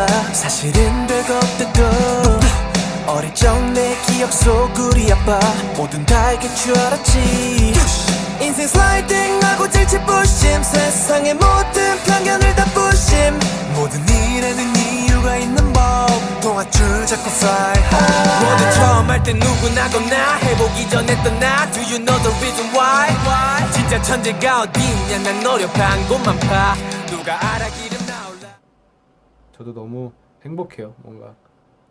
부러움마 사실은 별거 없대도. 어릴 적 내 기억 속 우리 아빠 뭐든 다 알길 줄 알았지. 인생 슬라이딩하고 질질 부심 세상의 모든 편견을 다 부심. 모든 일에는 이유가 있는 법 동아줄 잡고 fly high. 모두 처음 할 때 누구나거나 해보기 전에 떠나. Do you know the reason why? 진짜 천재가 어디 있냐? 난 노력 한 곳만 파 누가 알아 기름 나올라 저도 너무 행복해요. 뭔가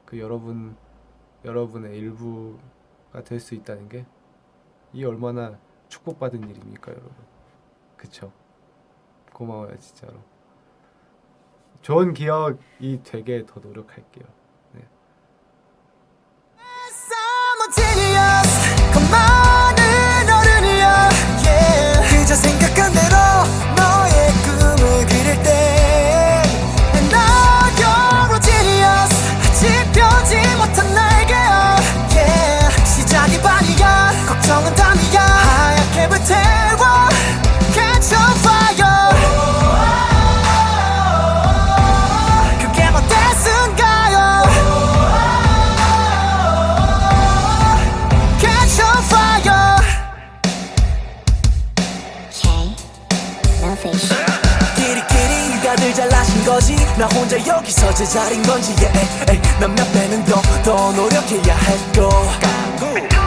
그 여러분 여러분의 일부가 될 수 있다는 게 이 얼마나 축복받은 일입니까, 여러분. 그쵸? 고마워요, 진짜로. 좋은 기억이 되게 더 노력할게요. 잘나신 거지? 나 혼자 여기서 제자린 건지? Yeah, 몇몇 배는 더 더 노력해야 할거.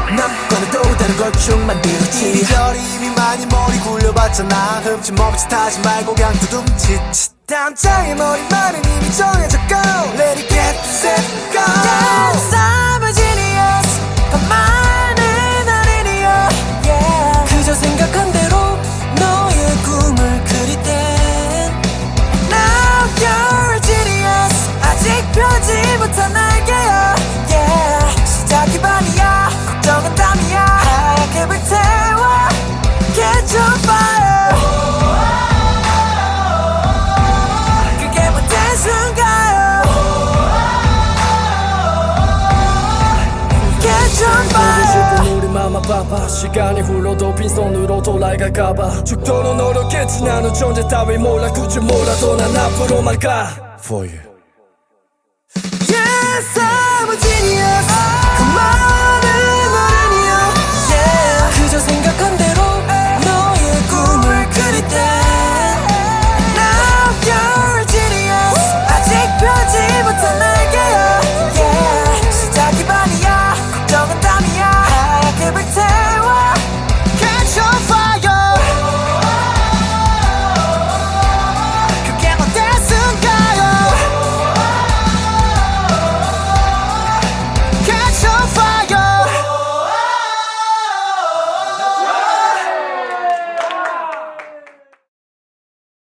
남과는 또 다른 걸쭉 만들었지. 이리저리 이미 많이 머리 굴려봤잖아. 흠집 멈칫 하지 말고 그냥 두둠칫 당장의 머리말은 이미 정해졌고. Let it get set go 우리 맘아 봐봐 시간이 흘러도 빈손으로 돌아갈까봐. 죽도록 노력했지 나는 존재 따위 몰라. 굳이 몰라도 난 앞으로만 가. For you